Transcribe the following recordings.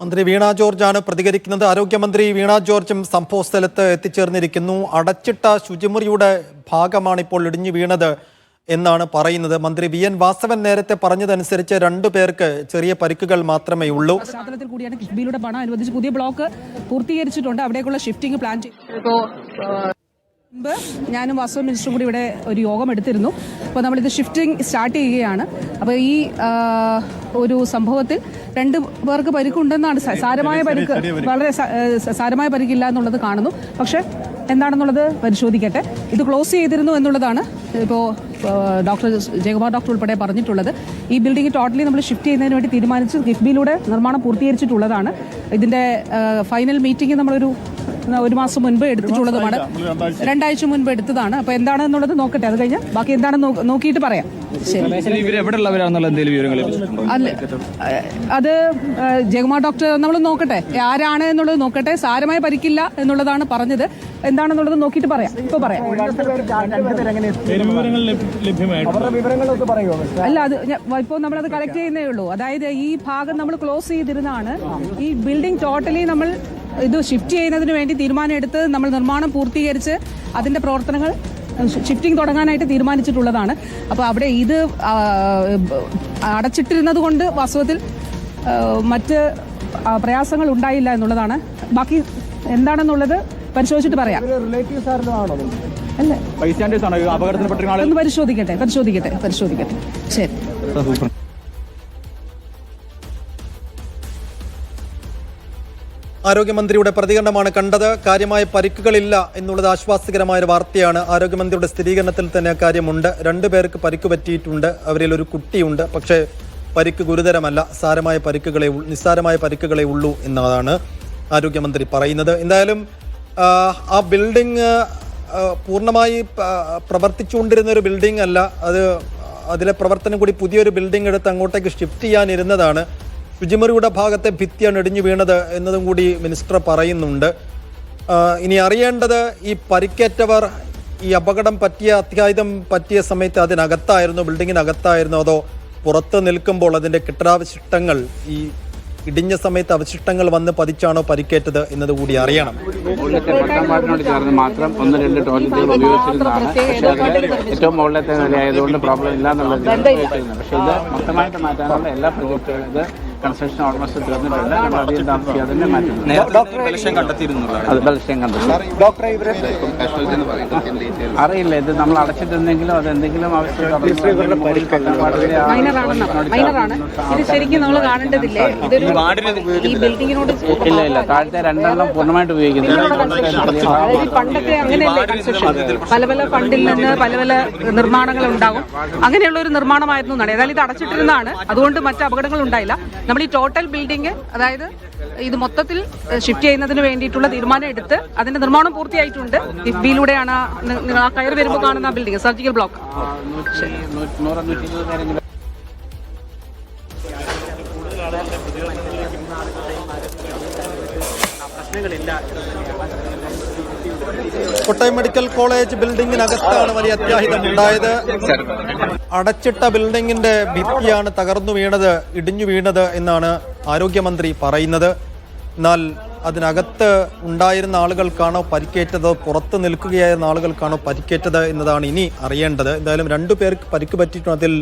മന്ത്രി വീണ ജോർജാണ് പ്രതികരിക്കുന്നത്. ആരോഗ്യമന്ത്രി വീണ ജോർജും സംഭവ സ്ഥലത്ത് എത്തിച്ചേർന്നിരിക്കുന്നു. അടച്ചിട്ട ശുചിമുറിയുടെ ഭാഗമാണ് ഇപ്പോൾ ഇടിഞ്ഞു വീണത് എന്നാണ് പറയുന്നത്. മന്ത്രി വി. എൻ. വാസവൻ നേരത്തെ പറഞ്ഞതനുസരിച്ച് രണ്ടു പേർക്ക് ചെറിയ പരിക്കുകൾ മാത്രമേ ഉള്ളൂ. പശ്ചാത്തലത്തിൽ കൂടിയാണ് കിഫ്ബിയിലൂടെ പണം അനുവദിച്ച് പുതിയ ബ്ലോക്ക് പൂർത്തീകരിച്ചിട്ടുണ്ട്. അവിടേക്കുള്ള ഷിഫ്റ്റിംഗ് പ്ലാൻ ചെയ്തു. മുമ്പ് ഞാനും വാസ്തവ മിനിസ്റ്ററും കൂടി ഇവിടെ ഒരു യോഗം എടുത്തിരുന്നു. അപ്പോൾ നമ്മളിത് ഷിഫ്റ്റിംഗ് സ്റ്റാർട്ട് ചെയ്യുകയാണ്. അപ്പോൾ ഈ ഒരു സംഭവത്തിൽ രണ്ട് പേർക്ക് പരിക്കുണ്ടെന്നാണ് സാരമായ പരിക്ക് വളരെ സാരമായ പരിക്കില്ല എന്നുള്ളത് കാണുന്നു. പക്ഷേ എന്താണെന്നുള്ളത് പരിശോധിക്കട്ടെ. ഇത് ക്ലോസ് ചെയ്തിരുന്നു എന്നുള്ളതാണ് ഇപ്പോൾ ഡോക്ടർ ജയകുമാർ ഡോക്ടർ ഉൾപ്പെടെ പറഞ്ഞിട്ടുള്ളത്. ഈ ബിൽഡിംഗ് ടോട്ടലി നമ്മൾ ഷിഫ്റ്റ് ചെയ്യുന്നതിന് വേണ്ടി തീരുമാനിച്ച് കിഫ്ബിയിലൂടെ നിർമ്മാണം പൂർത്തീകരിച്ചിട്ടുള്ളതാണ്. ഇതിന്റെ ഫൈനൽ മീറ്റിംഗ് നമ്മളൊരു ഒരു മാസം മുൻപ് എടുത്തിട്ടുള്ളതുമാണ്. രണ്ടാഴ്ച മുൻപ് എടുത്തതാണ്. അപ്പൊ എന്താണെന്നുള്ളത് നോക്കട്ടെ അത് കഴിഞ്ഞ് ബാക്കി എന്താണെന്ന് നോക്കിയിട്ട് പറയാം. അല്ല അത് ജഗമാ ഡോക്ടർ നമ്മൾ നോക്കട്ടെ ആരാണ് എന്നുള്ളത് നോക്കട്ടെ സാരമായ പരിക്കില്ല എന്നുള്ളതാണ് പറഞ്ഞത്. എന്താണെന്നുള്ളത് നോക്കിയിട്ട് പറയാം. ഇപ്പൊ പറയാം. അല്ല അത് ഇപ്പോൾ നമ്മളത് കളക്ട് ചെയ്യുന്നേ ഉള്ളൂ. അതായത് ഈ ഭാഗം നമ്മൾ ക്ലോസ് ചെയ്തിരുന്നാണ് ഈ ബിൽഡിംഗ് ടോട്ടലി നമ്മൾ ഇത് ഷിഫ്റ്റ് ചെയ്യുന്നതിന് വേണ്ടി തീരുമാനമെടുത്ത് നമ്മൾ നിർമ്മാണം പൂർത്തീകരിച്ച് അതിന്റെ പ്രവർത്തനങ്ങൾ ഷിഫ്റ്റിംഗ് തുടങ്ങാനായിട്ട് തീരുമാനിച്ചിട്ടുള്ളതാണ്. അപ്പോൾ അവിടെ ഇത് അടച്ചിട്ടിരുന്നത് കൊണ്ട് വാസ്തവത്തിൽ മറ്റ് പ്രയാസങ്ങൾ ഉണ്ടായില്ല എന്നുള്ളതാണ്. ബാക്കി എന്താണെന്നുള്ളത് പരിശോധിച്ചിട്ട് പറയാം. അല്ലേ. ഒന്ന് പരിശോധിക്കട്ടെ പരിശോധിക്കട്ടെ പരിശോധിക്കട്ടെ. ശരി. ആരോഗ്യമന്ത്രിയുടെ പ്രതികരണമാണ് കണ്ടത്. കാര്യമായ പരിക്കുകളില്ല എന്നുള്ളത് ആശ്വാസകരമായ ഒരു വാർത്തയാണ്. ആരോഗ്യമന്ത്രിയുടെ സ്ഥിരീകരണത്തിൽ തന്നെ കാര്യമുണ്ട്. രണ്ടു പേർക്ക് പരിക്ക് പറ്റിയിട്ടുണ്ട്. അവരിൽ ഒരു കുട്ടിയുണ്ട്. പക്ഷേ പരിക്ക് ഗുരുതരമല്ല. സാരമായ പരിക്കുകളെ നിസ്സാരമായ പരിക്കുകളെ ഉള്ളൂ എന്നതാണ് ആരോഗ്യമന്ത്രി പറയുന്നത്. എന്തായാലും ആ, ബിൽഡിംഗ് പൂർണമായി പ്രവർത്തിച്ചുകൊണ്ടിരുന്ന ഒരു ബിൽഡിംഗ് അല്ല. അത് അതിലെ പ്രവർത്തനം കൂടി പുതിയൊരു ബിൽഡിംഗ് എടുത്ത് അങ്ങോട്ടേക്ക് ഷിഫ്റ്റ് ചെയ്യാനിരുന്നതാണ്. ശുചിമുറിയുടെ ഭാഗത്തെ ഭിത്തിയാണ് ഇടിഞ്ഞു വീണത് എന്നതും കൂടി മിനിസ്റ്റർ പറയുന്നുണ്ട്. ഇനി അറിയേണ്ടത് ഈ പരിക്കേറ്റവർ ഈ അപകടം പറ്റിയ അത്യാഹിതം പറ്റിയ സമയത്ത് അതിനകത്തായിരുന്നു ബിൽഡിങ്ങിനകത്തായിരുന്നു അതോ പുറത്ത് നിൽക്കുമ്പോൾ അതിന്റെ കെട്ടിടാവശിഷ്ടങ്ങൾ ഈ ഇടിഞ്ഞ സമയത്ത് അവശിഷ്ടങ്ങൾ വന്ന് പതിച്ചാണോ പരിക്കേറ്റത് എന്നത് കൂടി അറിയണം. ചേർന്ന് മാത്രം ഒന്ന് രണ്ട് ടോയ്ലറ്റുകൾ ഉപയോഗിച്ചിരുന്നതാണ്. പക്ഷേ അതിൽ ഏറ്റവും മുകളിലത്തെ നിലയായതുകൊണ്ട് പ്രോബ്ലം ഇല്ല എന്നുള്ളത് പക്ഷേ ഇത് മൊത്തമായിട്ട് മാറ്റാനുള്ള എല്ലാ പ്രൊജക്റ്റുകളും ഇത് കൺസ്ട്രക്ഷൻ ഓൾമോസ്റ്റ് തീർന്നിട്ടുണ്ട് നമ്മൾ അധികം താമസിക്കാതെ തന്നെ അറിയില്ല ഇത് നമ്മൾ അടച്ചിട്ടുണ്ടെങ്കിലും അത് എന്തെങ്കിലും ആവശ്യം മൈനറാണ് മൈനറാണ് ഇത് ശരിക്കും നമ്മൾ കാണേണ്ടതില്ലേ? ഈ ബിൽഡിങ്ങിനോട് ഇല്ല ഇല്ല താഴത്തെ രണ്ടെണ്ണം പൂർണമായിട്ട് ഉപയോഗിക്കുന്നില്ല. പണ്ടൊക്കെ അങ്ങനെയല്ലേ കൺസ്ട്രക്ഷൻ പല പല ഫണ്ടിൽ നിന്ന് പല പല നിർമ്മാണങ്ങൾ ഉണ്ടാകും അങ്ങനെയുള്ള ഒരു നിർമ്മാണമായിരുന്നു എന്നാണ് ഏതായാലും ഇത് അടച്ചിട്ടിരുന്നതാണ്. അതുകൊണ്ട് മറ്റ് അപകടങ്ങൾ ഉണ്ടായില്ല. നമ്മൾ ഈ ടോട്ടൽ ബിൽഡിംഗ് അതായത് ഇത് മൊത്തത്തിൽ ഷിഫ്റ്റ് ചെയ്യുന്നതിന് വേണ്ടിയിട്ടുള്ള തീരുമാനം എടുത്ത് അതിന്റെ നിർമ്മാണം പൂർത്തിയായിട്ടുണ്ട്. കിഫ്ബിയിലൂടെയാണ് നിങ്ങൾ ആ കയറി വരുമ്പോൾ കാണുന്ന ബിൽഡിംഗ് സർജിക്കൽ ബ്ലോക്ക് പ്രശ്നങ്ങളില്ല കോട്ടയം മെഡിക്കൽ കോളേജ് ബിൽഡിങ്ങിനകത്താണ് വലിയ അത്യാഹിതം ഉണ്ടായത്. അടച്ചിട്ട ബിൽഡിങ്ങിന്റെ ഭിത്തിയാണ് തകർന്നു വീണത് ഇടിഞ്ഞു വീണത് എന്നാണ് ആരോഗ്യമന്ത്രി പറയുന്നത്. എന്നാൽ അതിനകത്ത് ഉണ്ടായിരുന്ന ആളുകൾക്കാണോ പരിക്കേറ്റത് പുറത്ത് നിൽക്കുകയായിരുന്ന ആളുകൾക്കാണോ പരിക്കേറ്റത് എന്നതാണ് ഇനി അറിയേണ്ടത്. എന്തായാലും രണ്ടു പേർക്ക് പരിക്ക് പറ്റിയിട്ടുണ്ട് അതിൽ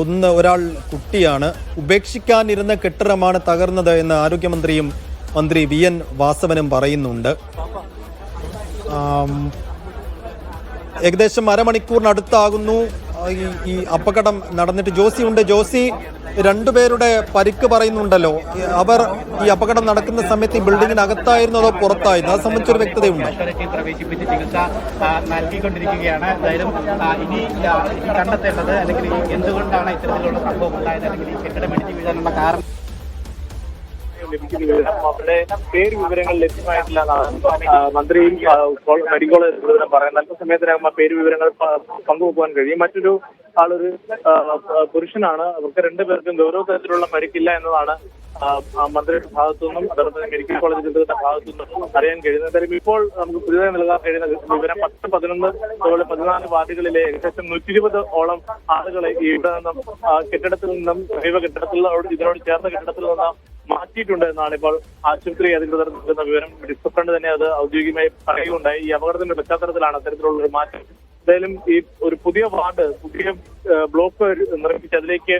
ഒന്ന് ഒരാൾ കുട്ടിയാണ്. ഉപേക്ഷിക്കാനിരുന്ന കെട്ടിടമാണ് തകർന്നത് എന്ന് ആരോഗ്യമന്ത്രിയും മന്ത്രി വി എൻ വാസവനും പറയുന്നുണ്ട്. ഏകദേശം അരമണിക്കൂറിനടുത്താകുന്നു. ഈ ഈ അപകടം നടന്നിട്ട് ജോസി ഉണ്ട് ജോസി രണ്ടുപേരുടെ പരിക്ക് പറയുന്നുണ്ടല്ലോ. അവർ ഈ അപകടം നടക്കുന്ന സമയത്ത് ഈ ബിൽഡിങ്ങിനകത്തായിരുന്നു അതോ പുറത്തായിരുന്നു? അത് സംബന്ധിച്ചൊരു വ്യക്തതയുണ്ട്? പ്രവേശിപ്പിച്ച് ചികിത്സ നൽകിക്കൊണ്ടിരിക്കുകയാണ്. എന്തായാലും ഇനി കണ്ടെത്തേണ്ടത് അല്ലെങ്കിൽ എന്തുകൊണ്ടാണ് ഇത്തരത്തിലുള്ള സംഭവം ഉണ്ടായത് അല്ലെങ്കിൽ കെട്ടിടം വീഴാനുള്ള കാരണം? ലഭിക്കുന്ന അവരുടെ പേര് വിവരങ്ങൾ ലഭ്യമായിട്ടില്ല എന്നാണ്. മന്ത്രിയും മെഡിക്കൽ കോളേജ് പറയുന്നത്. അല്പസമയത്തിനകം ആ പേര് വിവരങ്ങൾ പങ്കുവെക്കുവാൻ കഴിയും. മറ്റൊരു ആളൊരു പുരുഷനാണ്. അവർക്ക് രണ്ടുപേർക്കും ഗൗരവ തരത്തിലുള്ള പരിക്കില്ല എന്നതാണ് മന്ത്രിയുടെ ഭാഗത്തു നിന്നും അതോടൊപ്പം തന്നെ മെഡിക്കൽ കോളേജ് അധികൃതരുടെ ഭാഗത്തു നിന്നും അറിയാൻ കഴിയുന്നത്. എന്തായാലും ഇപ്പോൾ നമുക്ക് പുതിയതായി നൽകാൻ കഴിയുന്ന വിവരം പത്ത് പതിനൊന്ന് അതുപോലെ പതിനാല് വാർഡുകളിലെ ഏകദേശം നൂറ്റി ഇരുപത് ഓളം ആളുകളെ ഇവിടെ നിന്നും കെട്ടിടത്തിൽ നിന്നും സമീപ കെട്ടിടത്തിൽ ഇതിനോട് ചേർന്ന കെട്ടിടത്തിൽ നിന്ന് മാറ്റി പറ്റിയിട്ടുണ്ട് എന്നാണ് ഇപ്പോൾ ആശുപത്രി അധികൃതർ നൽകുന്ന വിവരം. ഡിസ്പ്രണ്ട് തന്നെ അത് ഔദ്യോഗികമായി പറയുകയുണ്ടായി. ഈ അപകടത്തിന്റെ പശ്ചാത്തലത്തിലാണ് അത്തരത്തിലുള്ള ഒരു മാറ്റം. എന്തായാലും ഈ ഒരു പുതിയ വാർഡ് പുതിയ ബ്ലോക്ക് നിർമ്മിച്ച് അതിലേക്ക്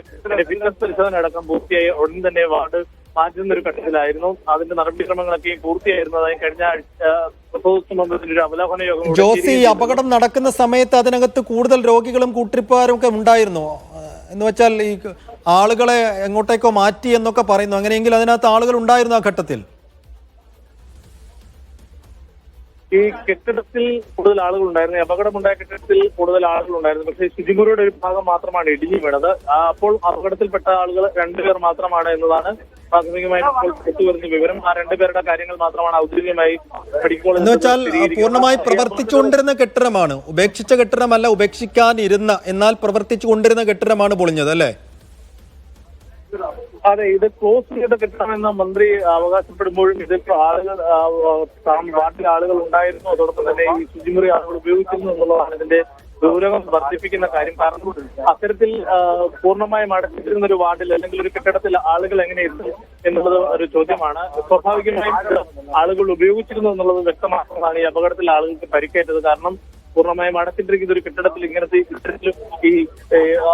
ഫിറ്റ്നസ് പരിശോധന അടക്കം പൂർത്തിയായി ഉടൻ തന്നെ വാർഡ് മാറ്റുന്ന ഒരു ഘട്ടത്തിലായിരുന്നു. അതിന്റെ നടപടിക്രമങ്ങളൊക്കെ പൂർത്തിയായിരുന്നതായി കഴിഞ്ഞ ആഴ്ച പ്രപ്പോസ് മന്ത്രത്തിന്റെ ഒരു അവലോകന യോഗം ജോസി അപകടം നടക്കുന്ന സമയത്ത് അതിനകത്ത് കൂടുതൽ രോഗികളും കൂട്ടിരിപ്പുകാരും ഒക്കെ ഉണ്ടായിരുന്നു. എന്ന് വെച്ചാൽ ഈ ആളുകളെ എങ്ങോട്ടേക്കോ മാറ്റി എന്നൊക്കെ പറയുന്നു. അങ്ങനെയെങ്കിൽ അതിനകത്ത് ആളുകൾ ഉണ്ടായിരുന്നു ആ ഘട്ടത്തിൽ? ഈ കെട്ടിടത്തിൽ കൂടുതൽ ആളുകൾ ഉണ്ടായിരുന്നു. അപകടമുണ്ടായ കെട്ടിടത്തിൽ കൂടുതൽ ആളുകൾ ഉണ്ടായിരുന്നു. പക്ഷേ ശുചിമുറിയുടെ ഒരു ഭാഗം മാത്രമാണ് ഇടിഞ്ഞു വീണത്. അപ്പോൾ അപകടത്തിൽപ്പെട്ട ആളുകൾ രണ്ടുപേർ മാത്രമാണ് എന്നതാണ് പ്രാഥമികമായി ഇപ്പോൾ പുറത്തുവരുന്ന വിവരം. ആ രണ്ടുപേരുടെ കാര്യങ്ങൾ മാത്രമാണ് ഔദ്യോഗികമായി മെഡിക്കൽ വെച്ചാൽ പൂർണമായി പ്രവർത്തിച്ചുകൊണ്ടിരുന്ന കെട്ടിടമാണ്. ഉപേക്ഷിച്ച കെട്ടിടമല്ല ഉപേക്ഷിക്കാനിരുന്ന എന്നാൽ പ്രവർത്തിച്ചുകൊണ്ടിരുന്ന കെട്ടിടമാണ് പൊളിഞ്ഞത് അല്ലേ? അതെ ഇത് ക്ലോസ് ചെയ്ത കെട്ടിടമെന്ന് മന്ത്രി അവകാശപ്പെടുമ്പോഴും ഇതിൽ ആളുകൾ ആ, ആളുകൾ ഉണ്ടായിരുന്നു. അതോടൊപ്പം തന്നെ ഈ ശുചിമുറി ആളുകൾ ഉപയോഗിക്കുന്നു എന്നുള്ളതാണ് ഇതിന്റെ ഗൗരവം വർദ്ധിപ്പിക്കുന്ന കാര്യം. കാരണം അത്തരത്തിൽ പൂർണമായും അടച്ചിട്ടിരുന്ന ഒരു വാർഡിൽ അല്ലെങ്കിൽ ഒരു കെട്ടിടത്തിൽ ആളുകൾ എങ്ങനെ എന്നുള്ളത് ഒരു ചോദ്യമാണ്. സ്വാഭാവികമായും ആളുകൾ ഉപയോഗിച്ചിരുന്നു എന്നുള്ളത് വ്യക്തമാക്കുന്നതാണ് ഈ അപകടത്തിൽ ആളുകൾക്ക് പരിക്കേറ്റത്. കാരണം പൂർണമായും അടച്ചിട്ടിരിക്കുന്ന ഒരു കെട്ടിടത്തിൽ ഇങ്ങനത്തെ കെട്ടിടത്തിലും ഈ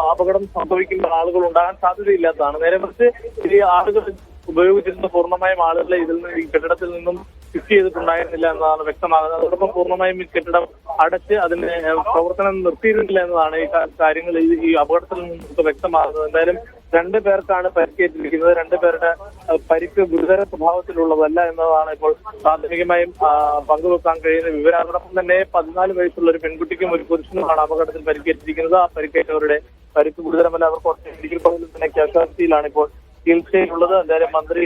അപകടം സംഭവിക്കുന്ന ആളുകൾ ഉണ്ടാകാൻ സാധ്യതയില്ലാത്തതാണ്. നേരെ മറിച്ച് ഈ ആളുകൾ ഉപയോഗിച്ചിരുന്ന പൂർണമായും ആളുകളെ ഇതിൽ നിന്ന് ഈ കെട്ടിടത്തിൽ നിന്നും ഫിക്സ് ചെയ്തിട്ടുണ്ടായിരുന്നില്ല എന്നതാണ് വ്യക്തമാകുന്നത്. അതോടൊപ്പം പൂർണമായും ഈ കെട്ടിടം അടച്ച് അതിന്റെ പ്രവർത്തനം നിർത്തിയിരുന്നില്ല എന്നതാണ് ഈ കാര്യങ്ങൾ ഈ- അപകടത്തിൽ നിന്ന് വ്യക്തമാകുന്നത്. എന്തായാലും രണ്ട് പേർക്കാണ് പരിക്കേറ്റിരിക്കുന്നത് രണ്ട് പേരുടെ പരിക്ക് ഗുരുതര സ്വഭാവത്തിലുള്ളതല്ല എന്നതാണ് ഇപ്പോൾ പ്രാഥമികമായും പങ്കുവെക്കാൻ കഴിയുന്ന വിവരം തന്നെ പതിനാല് വയസ്സുള്ള ഒരു പെൺകുട്ടിക്കും ഒരു പുരുഷനുമാണ് അപകടത്തിൽ പരിക്കേറ്റിരിക്കുന്നത് ആ പരിക്കേറ്റവരുടെ പരിക്ക് ഗുരുതരമല്ല അവർ കുറച്ച് മെഡിക്കൽ കോളേജിൽ തന്നെ ക്യാഷ്വാലിറ്റിയിലാണ് ഇപ്പോൾ ചികിത്സയിലുള്ളത് എന്തായാലും മന്ത്രി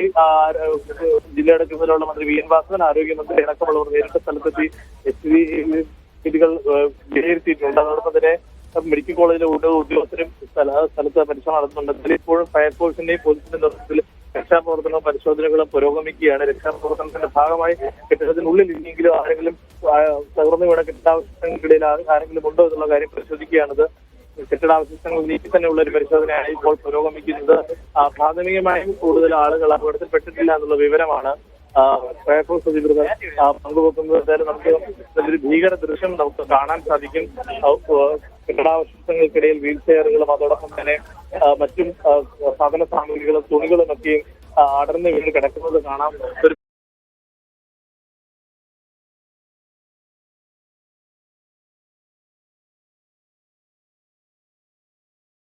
ജില്ലയുടെ ചുമതലയുള്ള മന്ത്രി വി എൻ വാസവൻ ആരോഗ്യമന്ത്രി അടക്കമുള്ളവർ നേരിട്ട് സ്ഥലത്തെത്തി സ്ഥിതികൾ വിലയിരുത്തിയിട്ടുണ്ട് അതോടൊപ്പം തന്നെ മെഡിക്കൽ കോളേജിലെ ഉദ്യോഗസ്ഥരും സ്ഥല സ്ഥലത്ത് പരിശോധന നടത്തുന്നുണ്ട്. എന്നാലും ഇപ്പോഴും ഫയർഫോഴ്സിന്റെയും പോലീസിന്റെ നേതൃത്വത്തിൽ രക്ഷാപ്രവർത്തനവും പരിശോധനകളും പുരോഗമിക്കുകയാണ്. രക്ഷാപ്രവർത്തനത്തിന്റെ ഭാഗമായി കെട്ടിടത്തിനുള്ളിൽ ഇല്ലെങ്കിലും ആരെങ്കിലും തകർന്നു വീണ കെട്ടിടാവശിഷ്ടങ്ങൾക്കിടയിൽ ആരെങ്കിലും ഉണ്ടോ എന്നുള്ള കാര്യം പരിശോധിക്കുകയാണിത്. കെട്ടിടാവശിഷ്ടങ്ങൾ നീക്കി ഉള്ള ഒരു പരിശോധനയാണ് ഇപ്പോൾ പുരോഗമിക്കുന്നത്. പ്രാഥമികമായും കൂടുതൽ ആളുകൾ അപകടത്തിൽപ്പെട്ടിട്ടില്ല എന്നുള്ള വിവരമാണ് ഫയർഫോഴ്സ് അധികൃതർ പങ്കുവെക്കുന്നത് എന്തായാലും നമുക്ക് ഒരു ഭീകര ദൃശ്യം നമുക്ക് കാണാൻ സാധിക്കും. കെട്ടിടാവശിഷ്ടങ്ങൾക്കിടയിൽ വീൽ ചെയറുകളും അതോടൊപ്പം തന്നെ മറ്റും സാധന സാമഗ്രികളും തുണികളും ഒക്കെയും അടർന്ന് വീണ് കിടക്കുന്നത് കാണാം.